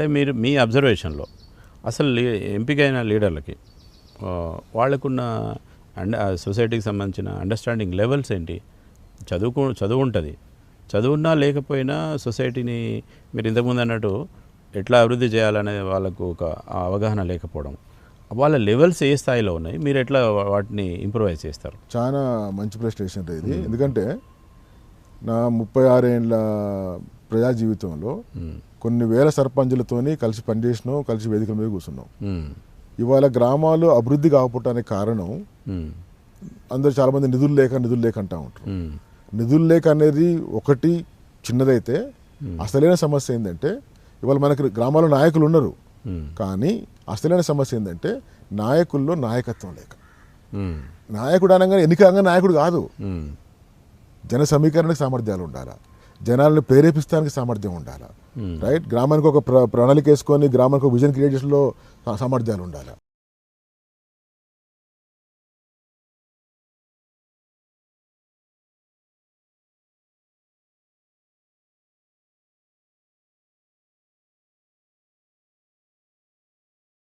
అంటే మీరు మీ అబ్జర్వేషన్లో అసలు ఎంపికైన లీడర్లకి వాళ్ళకున్న అండ సొసైటీకి సంబంధించిన అండర్స్టాండింగ్ లెవెల్స్ ఏంటి? చదువుకు చదువు ఉంటుంది. చదువున్నా లేకపోయినా సొసైటీని మీరు ఇంతకుముందు అన్నట్టు ఎట్లా అభివృద్ధి చేయాలనే వాళ్ళకు ఒక అవగాహన లేకపోవడం. వాళ్ళ లెవెల్స్ ఏ స్థాయిలో ఉన్నాయి? మీరు ఎట్లా వాటిని ఇంప్రూవైజ్ చేస్తారు? చాలా మంచి ప్రశ్న ఇది. ఎందుకంటే నా ముప్పై ఆరేళ్ళ ప్రజా జీవితంలో. కొన్ని వేల సర్పంచులతోని కలిసి పనిచేసినాం కలిసి వేదికల మీద కూర్చున్నాం. ఇవాళ గ్రామాలు అభివృద్ధి కాకపోవటానికి కారణం. అందరూ చాలామంది నిధులు లేక నిధులు లేక అంటా ఉంటారు. నిధులు లేక అనేది ఒకటి చిన్నదైతే అసలైన సమస్య ఏంటంటే ఇవాళ మనకి గ్రామాల్లో నాయకులు ఉన్నారు. కానీ అసలైన సమస్య ఏంటంటే నాయకుల్లో నాయకత్వం లేక. నాయకుడు అనగానే ఎన్నికగా నాయకుడు కాదు. జన సమీకరణకు సామర్థ్యాలు ఉండాలా జనాలను ప్రేరేపిస్తానికి సామర్థ్యం ఉండాలా Hmm. రైట్ గ్రామానికి ఒక ప్ర ప్రణాళిక వేసుకొని గ్రామానికి ఒక విజన్ క్రియేట్ చేసడంలో సామర్థ్యాలు ఉండాలి.